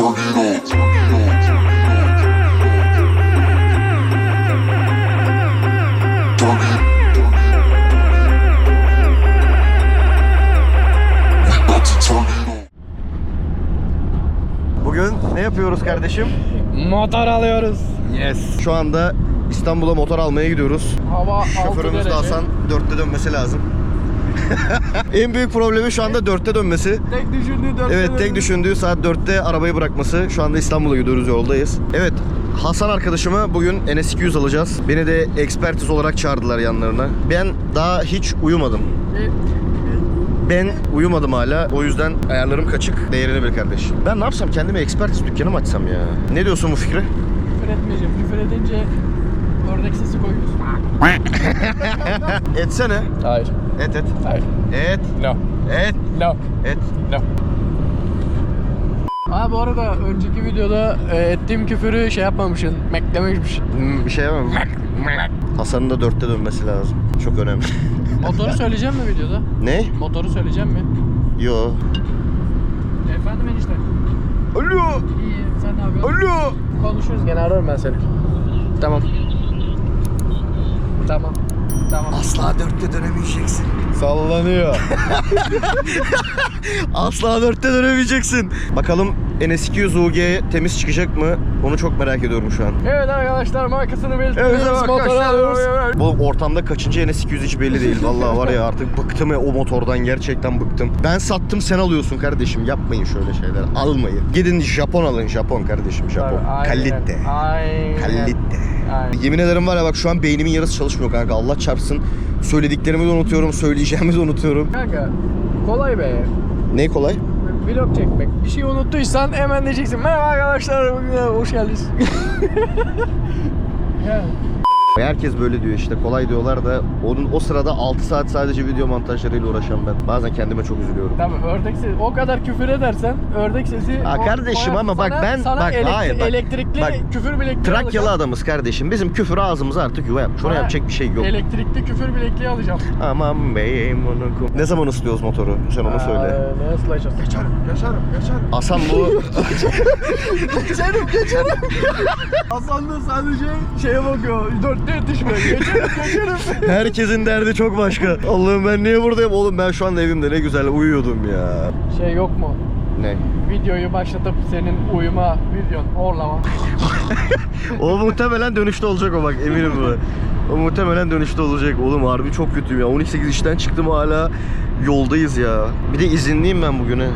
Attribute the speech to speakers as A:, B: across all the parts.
A: tornado. Tornado.
B: Bugün ne yapıyoruz kardeşim?
C: Motor alıyoruz.
B: Yes. Şu anda İstanbul'a motor almaya gidiyoruz.
C: Hava 6
B: Şoförümüz de Hasan dörtte dönmesi lazım. En büyük problemi şu anda dörtte dönmesi.
C: Tek düşündüğü 4
B: Evet tek düşündüğü saat 4'te arabayı bırakması. Şu anda İstanbul'a gidiyoruz yoldayız. Evet Hasan arkadaşıma bugün NS200 alacağız. Beni de ekspertiz olarak çağırdılar yanlarına. Ben daha hiç uyumadım. Ben uyumadım hala. O yüzden ayarlarım kaçık. Değerini bil kardeş. Ben ne yapsam kendime ekspertiz dükkanı mı açsam ya? Ne diyorsun bu fikre?
C: Küfür etmeyeceğim. Küfür edince ördek sesi koyuyorsun.
B: Etsene.
C: Hayır.
B: Et et.
C: Hayır.
B: Et.
C: No.
B: Et.
C: No.
B: Et.
C: No. Ha bu arada önceki videoda e, ettiğim küfürü şey yapmamışsın. Meklemişmiş.
B: Hmm, bir şey yapamam. Hasan'ın da dörtte dönmesi lazım. Çok önemli.
C: Motoru söyleyeceğim mi videoda?
B: ne?
C: Motoru söyleyeceğim mi?
B: Yo.
C: Efendim enişte.
B: Alo.
C: İyi sen ne yapıyorsun?
B: Alo.
C: Konuşuruz gene ararım ben seni. Tamam. Tamam. Tamam.
B: Asla dörtte dönemeyeceksin. Sallanıyor. Asla dörtte dönemeyeceksin. Bakalım NS200 UG temiz çıkacak mı? Onu çok merak ediyorum şu an.
C: Evet arkadaşlar markasını
B: Evet
C: belirtiyoruz. Alıyoruz.
B: arkadaşlar. Bu ortamda kaçıncı NS200 hiç belli değil. Vallahi var ya artık bıktım ya o motordan gerçekten bıktım. Ben sattım sen alıyorsun kardeşim. Yapmayın şöyle şeyler. Almayın. Gidin Japon alın Japon kardeşim Japon.
C: Aynen.
B: Kalite.
C: Aynen.
B: Kalite.
C: Aynen.
B: Yemin ederim var ya bak şu an beynimin yarısı çalışmıyor kanka. Allah çarpsın. Söylediklerimi de unutuyorum, söyleyeceğimi de unutuyorum.
C: Kanka kolay be.
B: Ne kolay?
C: Vlog çekmek. Bir şey unuttuysan hemen diyeceksin. Merhaba arkadaşlar. Bugün hoş geldiniz. yani.
B: Herkes böyle diyor işte kolay diyorlar da onun o sırada 6 saat sadece video montajlarıyla uğraşan ben. Bazen kendime çok üzülüyorum.
C: Tabii ördek sesi. O kadar küfür edersen ördek sesi...
B: Ha
C: o-
B: kardeşim
C: o-
B: ama bak
C: sana-
B: ben-
C: sana
B: bak
C: elektri-
B: hayır bak.
C: elektrikli
B: Bak,
C: küfür bilekliği
B: Trakyalı
C: alacağım.
B: adamız kardeşim. Bizim küfür ağzımıza artık yuva yapmış. Ona
C: Ha,
B: yapacak bir şey yok.
C: Elektrikli küfür bilekliği alacağım.
B: Aman beyim onu kum- Ne zaman ıslıyoruz motoru? Sen onu söyle.
C: Aa, ne ıslayacağız? Geçerim, geçerim, geçerim.
B: Hasan bu
C: geçerim, geçerim. Hasan da sadece şeye bakıyor. Dörtte yetişmiyor. Geçerim, geçerim.
B: herkesin derdi çok başka. Allah'ım ben niye buradayım? Oğlum ben şu anda evimde ne güzel uyuyordum ya.
C: Şey yok mu?
B: Ne?
C: Videoyu başlatıp senin uyuma videon horlama.
B: O muhtemelen dönüşte olacak o bak eminim bu. O muhtemelen dönüşte olacak. Oğlum harbi çok kötüyüm ya. 12-8 işten çıktım hala yoldayız ya. Bir de izinliyim ben bugüne.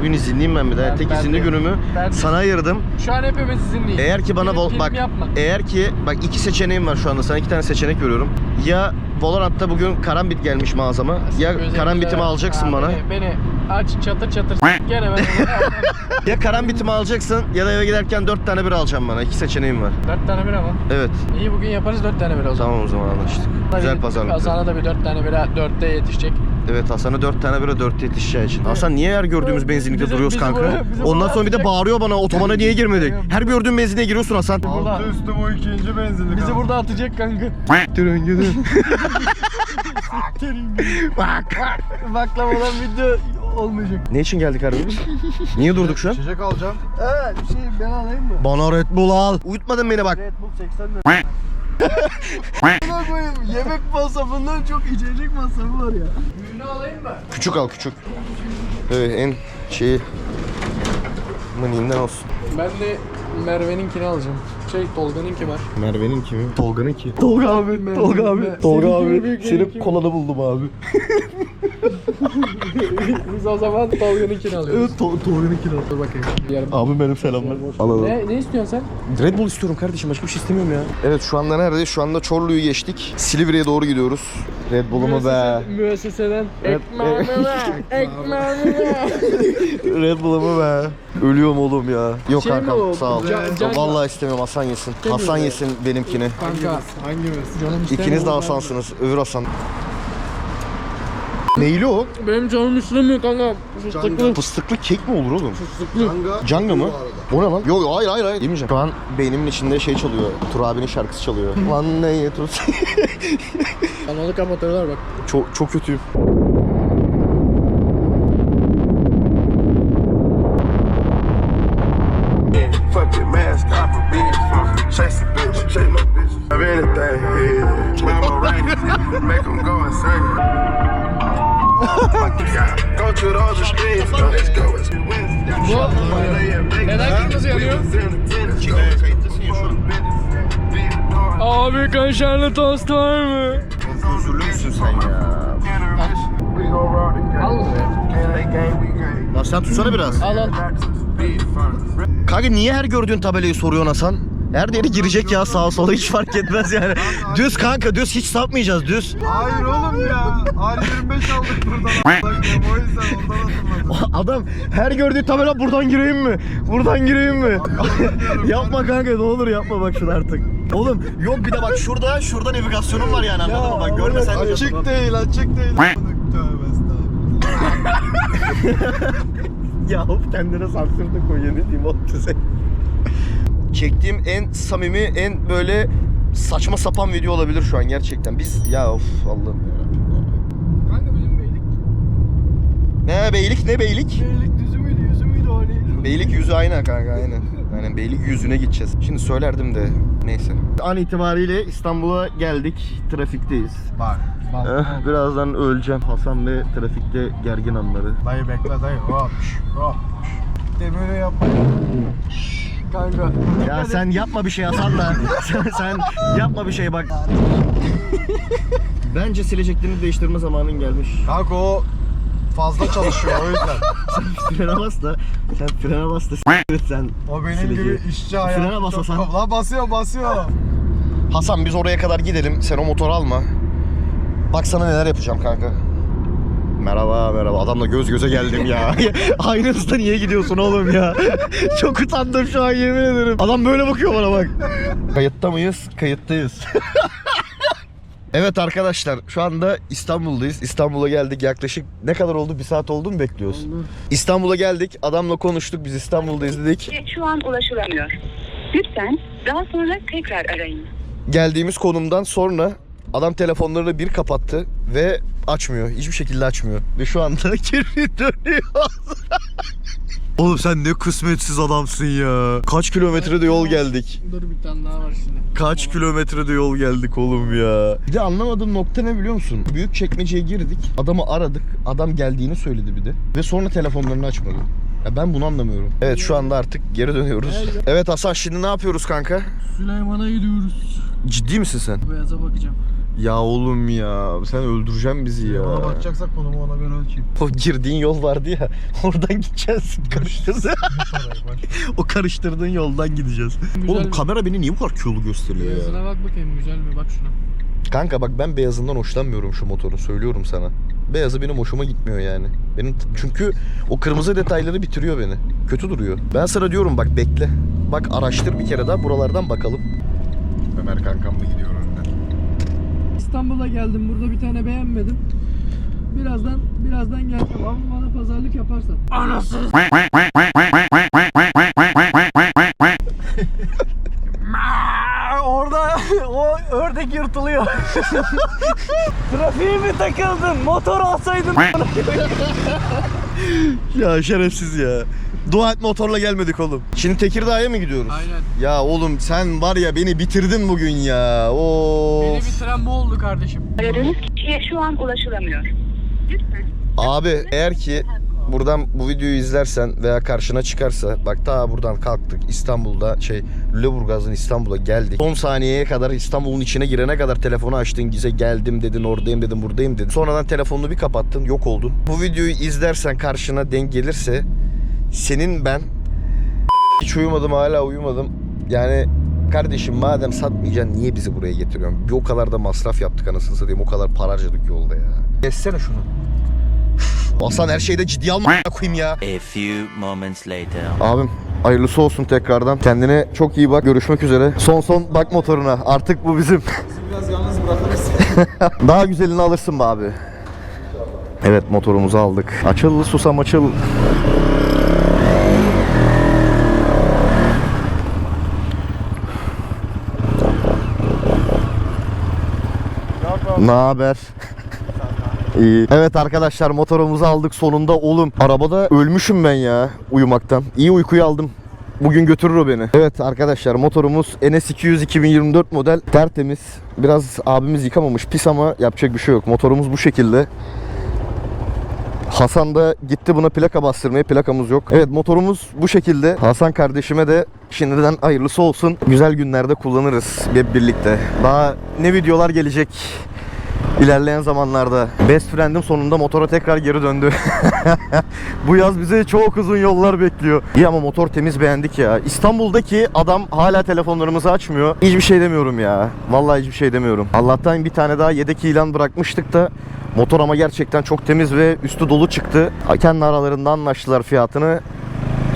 B: Bugün izinliyim ben bir daha.
C: Ben-
B: Tek
C: ben
B: izinli
C: de-
B: günümü
C: ben de-
B: sana ayırdım.
C: Şu an hepimiz izinliyiz.
B: Eğer ki bana
C: Film-
B: vol-
C: film
B: bak
C: yapma.
B: eğer ki bak iki seçeneğim var şu anda. Sana iki tane seçenek veriyorum. Ya Valorant'ta bugün karambit gelmiş mağazama. Ya
C: Gözlerimize-
B: karambitimi alacaksın
C: Ha,
B: bana.
C: Beni, beni aç çatır çatır gene ben
B: Ya karambitimi alacaksın ya da eve giderken dört tane bir alacağım bana. İki seçeneğim var.
C: Dört tane bira mı?
B: Evet.
C: İyi bugün yaparız dört tane bira o zaman.
B: Tamam o zaman anlaştık. Güzel pazarlık.
C: Hasan'a da bir dört tane bira dörtte yetişecek.
B: Evet Hasan'a dört tane bire dörtte yetişeceği için. Hasan niye her gördüğümüz benzinlikte
C: Bizi-
B: duruyoruz
C: bizi
B: kanka?
C: bizi
B: Ondan sonra bir de
C: atacak.
B: bağırıyor bana otobana niye girmedik? Her gördüğün benzinliğe giriyorsun Hasan.
C: Burada,
D: Üstü bu ikinci benzinlik.
C: bizi burada atacak kanka.
B: Durun gidin. Bak.
C: Baklavadan video olmayacak.
B: Ne için geldik harbi biz? Niye durduk şu an?
D: İçecek alacağım.
C: Evet bir şey ben alayım mı?
B: Bana Red Bull al. Uyutmadın beni bak.
C: Red Bull 80 lira. Buna koyayım yemek masrafından çok içecek masrafı var ya. Büyüğünü alayım mı?
B: Küçük al küçük. Evet en şeyi mıniğinden olsun.
C: Ben de Merve'ninkini alacağım. Şey Tolga'nınki var.
B: Merve'nin kimi? Tolga'nın ki. Tolga abi. Tolga abi. Tolga abi. Seni kolada buldum abi.
C: Biz o zaman Tolga'nınkini alıyoruz.
B: Evet Tolga'nınkini al.
C: Dur bakayım. Yarım.
B: Abi benim selamlar. Alalım.
C: Ne, ne istiyorsun sen?
B: Red Bull istiyorum kardeşim başka bir şey istemiyorum ya. Evet şu anda neredeyiz? Şu anda Çorlu'yu geçtik. Silivri'ye doğru gidiyoruz. Red Bull'umu be.
C: Müessese- Müesseseden ekmeğimi ver, ekmeğimi ver.
B: Red Bull'umu be. Ölüyorum oğlum ya. Yok
C: Şey
B: kankam sağ ol.
C: Can- can-
B: Vallahi istemiyorum Hasan yesin. Hasan yesin benimkini.
C: Kanka
D: Hangimiz?
C: canım istemiyor.
B: İkiniz de Hasan'sınız. Öbür Hasan. Neyli o?
C: Benim canım istemiyor kanka. Fıstıklı.
B: Fıstıklı kek mi olur oğlum?
C: Fıstıklı.
D: Canga.
B: Canga mı? O ne lan? Yok hayır hayır hayır. Yemeyeceğim. Şu an beynimin içinde şey çalıyor. Tur abinin şarkısı çalıyor. Lan ne yatır?
C: Kanalı kapatıyorlar bak.
B: Çok, çok kötüyüm.
E: Make them go insane. Go.
C: Neden kırmızı yanıyor? Abi kaşarlı tost var mı?
B: Özürlüsün sen ya.
C: Al
B: Lan sen tutsana biraz.
C: Al al.
B: Kanka niye her gördüğün tabelayı soruyorsun Hasan? Her yeri girecek ya sağa sola hiç fark etmez yani. Düz kanka düz hiç sapmayacağız düz.
D: Hayır oğlum ya. R25 aldık buradan. O yüzden ondan hatırladım.
B: Adam her gördüğü tabela buradan gireyim mi? Buradan gireyim mi? yapma kanka ne olur yapma bak şunu artık. Oğlum yok bir de bak şurada şurada navigasyonum var yani anladın mı? Bak görmesen de
D: Açık değil açık değil. Tövbe estağfurullah.
B: Ya hop kendine sansür de koyuyor ne diyeyim oğlum size. Çektiğim en samimi, en böyle saçma sapan video olabilir şu an gerçekten. Biz ya of Allah'ım yarabbim.
C: Kanka bizim beylik.
B: Ne beylik ne beylik?
C: Beylik düzü müydü yüzü müydü o neydi?
B: Beylik yüzü aynen kanka aynen. Aynen beylik yüzüne gideceğiz. Şimdi söylerdim de neyse. An itibariyle İstanbul'a geldik. Trafikteyiz.
D: Bak.
B: Eh, birazdan öleceğim. Hasan ve trafikte gergin anları.
D: Dayı bekle dayı. Hop. Hop. De böyle yapma. Kanka.
B: Ya sen yapma bir şey Hasan da. sen, sen yapma bir şey bak. Bence sileceklerini değiştirme zamanın gelmiş.
D: Kanka o fazla çalışıyor o yüzden.
B: frene bas da. Sen frene bas da sen.
D: O benim
B: Sileceği.
D: gibi işçi hayatı.
B: Frene bas Hasan.
D: Lan basıyor basıyor.
B: Hasan biz oraya kadar gidelim. Sen o motoru alma. Bak sana neler yapacağım kanka. Merhaba merhaba. Adamla göz göze geldim ya. Aynı hızda niye gidiyorsun oğlum ya? Çok utandım şu an yemin ederim. Adam böyle bakıyor bana bak. Kayıtta mıyız? Kayıttayız. evet arkadaşlar şu anda İstanbul'dayız. İstanbul'a geldik yaklaşık ne kadar oldu? Bir saat oldu mu bekliyoruz? İstanbul'a geldik. Adamla konuştuk. Biz İstanbul'dayız dedik.
F: şu an ulaşılamıyor. Lütfen daha sonra tekrar arayın.
B: geldiğimiz konumdan sonra adam telefonlarını bir kapattı ve açmıyor. Hiçbir şekilde açmıyor. Ve şu anda geri dönüyor. Oğlum sen ne kısmetsiz adamsın ya. Kaç kilometrede yol geldik.
C: Dur bir tane daha var şimdi.
B: Kaç kilometrede yol geldik oğlum ya. Bir de anlamadığım nokta ne biliyor musun? Büyük çekmeceye girdik. Adamı aradık. Adam geldiğini söyledi bir de. Ve sonra telefonlarını açmadı. Ya ben bunu anlamıyorum. Evet şu anda artık geri dönüyoruz. Evet Hasan şimdi ne yapıyoruz kanka?
C: Süleyman'a gidiyoruz.
B: Ciddi misin sen?
C: Beyaza bakacağım.
B: Ya oğlum ya sen öldüreceksin bizi ya.
D: Ona bakacaksak konumu ona göre ölçeyim.
B: O girdiğin yol vardı ya oradan gideceğiz. Karıştırdı. o karıştırdığın yoldan gideceğiz.
C: Güzel
B: Oğlum
C: bir-
B: kamera beni niye bu kadar kilolu gösteriyor ya?
C: Beyazına bak bakayım güzel mi bak şuna.
B: Kanka bak ben beyazından hoşlanmıyorum şu motorun söylüyorum sana. Beyazı benim hoşuma gitmiyor yani. Benim çünkü o kırmızı detayları bitiriyor beni. Kötü duruyor. Ben sana diyorum bak bekle. Bak araştır bir kere daha buralardan bakalım. Ömer kankam da gidiyor.
C: İstanbul'a geldim burada bir tane beğenmedim. Birazdan birazdan geleceğim ama bana pazarlık yaparsan. Anasını Orada o ördek yırtılıyor. Trafiğe mi takıldın? Motor alsaydın.
B: Ya şerefsiz ya. Dua et motorla gelmedik oğlum. Şimdi Tekirdağ'a mı gidiyoruz?
C: Aynen.
B: Ya oğlum sen var ya beni bitirdin bugün ya. Oo.
C: Beni bitiren bu oldu kardeşim.
F: Aradığınız kişiye şu an ulaşılamıyor. Lütfen
B: Abi eğer ki buradan bu videoyu izlersen veya karşına çıkarsa bak ta buradan kalktık İstanbul'da şey Lüleburgaz'ın İstanbul'a geldik. Son saniyeye kadar İstanbul'un içine girene kadar telefonu açtın gize geldim dedin oradayım dedim buradayım dedin. Sonradan telefonunu bir kapattın yok oldun. Bu videoyu izlersen karşına denk gelirse senin ben hiç uyumadım hala uyumadım. Yani kardeşim madem satmayacaksın niye bizi buraya getiriyorsun? Bir o kadar da masraf yaptık anasını satayım o kadar para harcadık yolda ya. Geçsene şunu. Hasan her şeyde ciddi alma koyayım ya.
G: A few moments later.
B: Abim hayırlısı olsun tekrardan. Kendine çok iyi bak. Görüşmek üzere. Son son bak motoruna. Artık bu bizim.
D: Biraz yalnız bırakırız.
B: Daha güzelini alırsın be abi. Evet motorumuzu aldık. Açıl susam açıl. Ne haber? İyi. Evet arkadaşlar motorumuzu aldık sonunda oğlum. Arabada ölmüşüm ben ya uyumaktan. İyi uykuyu aldım. bugün götürür o beni. Evet arkadaşlar motorumuz NS200 2024 model tertemiz. Biraz abimiz yıkamamış pis ama yapacak bir şey yok. Motorumuz bu şekilde. Hasan da gitti buna plaka bastırmaya plakamız yok. Evet motorumuz bu şekilde. Hasan kardeşime de şimdiden hayırlısı olsun. Güzel günlerde kullanırız hep birlikte. Daha ne videolar gelecek ilerleyen zamanlarda. Best friend'im sonunda motora tekrar geri döndü. bu yaz bize çok uzun yollar bekliyor. İyi ama motor temiz beğendik ya. İstanbul'daki adam hala telefonlarımızı açmıyor. Hiçbir şey demiyorum ya. Vallahi hiçbir şey demiyorum. Allah'tan bir tane daha yedek ilan bırakmıştık da motor ama gerçekten çok temiz ve üstü dolu çıktı. Kendi aralarında anlaştılar fiyatını.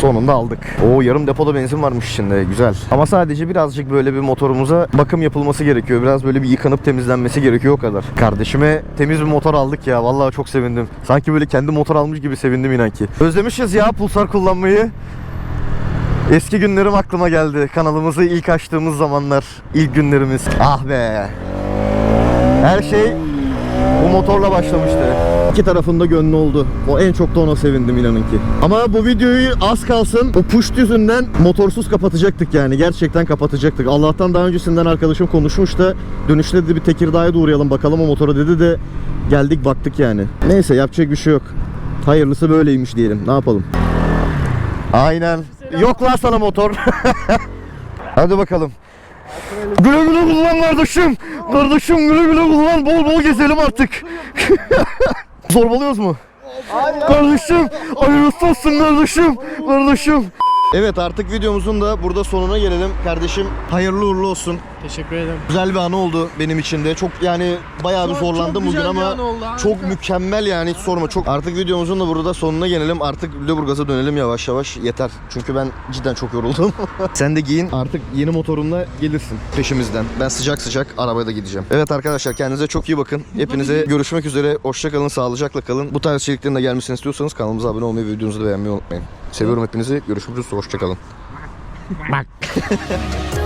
B: Sonunda aldık. O yarım depoda benzin varmış içinde. Güzel. Ama sadece birazcık böyle bir motorumuza bakım yapılması gerekiyor. Biraz böyle bir yıkanıp temizlenmesi gerekiyor o kadar. Kardeşime temiz bir motor aldık ya. Vallahi çok sevindim. Sanki böyle kendi motor almış gibi sevindim inan ki. Özlemişiz ya pulsar kullanmayı. Eski günlerim aklıma geldi. Kanalımızı ilk açtığımız zamanlar. ilk günlerimiz. Ah be. Her şey bu motorla başlamıştı. İki tarafında gönlü oldu. O en çok da ona sevindim inanın ki. Ama bu videoyu az kalsın o push yüzünden motorsuz kapatacaktık yani. Gerçekten kapatacaktık. Allah'tan daha öncesinden arkadaşım konuşmuş da dönüşte dedi bir Tekirdağ'a da uğrayalım bakalım o motora dedi de geldik baktık yani. Neyse yapacak bir şey yok. Hayırlısı böyleymiş diyelim. Ne yapalım? Aynen. Yok lan sana motor. Hadi bakalım. Güle güle kullan kardeşim. Kardeşim güle güle kullan. Bol bol gezelim artık. Zorbalıyoruz mu? Kardeşim, hayırlısı olsun kardeşim. Kardeşim. Evet artık videomuzun da burada sonuna gelelim. Kardeşim hayırlı uğurlu olsun.
D: Teşekkür ederim.
B: Güzel bir anı oldu benim için de. Çok yani bayağı bir
D: Çok-
B: zorlandım
D: çok
B: bugün
D: güzel bir
B: ama
D: an oldu, harika.
B: çok mükemmel yani hiç sorma. Çok artık videomuzun da burada sonuna gelelim. Artık Lüleburgaz'a dönelim yavaş yavaş. Yeter. Çünkü ben cidden çok yoruldum. Sen de giyin. Artık yeni motorunla gelirsin peşimizden. Ben sıcak sıcak arabaya da gideceğim. Evet arkadaşlar kendinize çok iyi bakın. Hepinize görüşmek üzere. Hoşça kalın, sağlıcakla kalın. Bu tarz içeriklerin de gelmesini istiyorsanız kanalımıza abone olmayı ve videomuzu da beğenmeyi unutmayın. Seviyorum hepinizi. Görüşürüz. Hoşça kalın. Bak.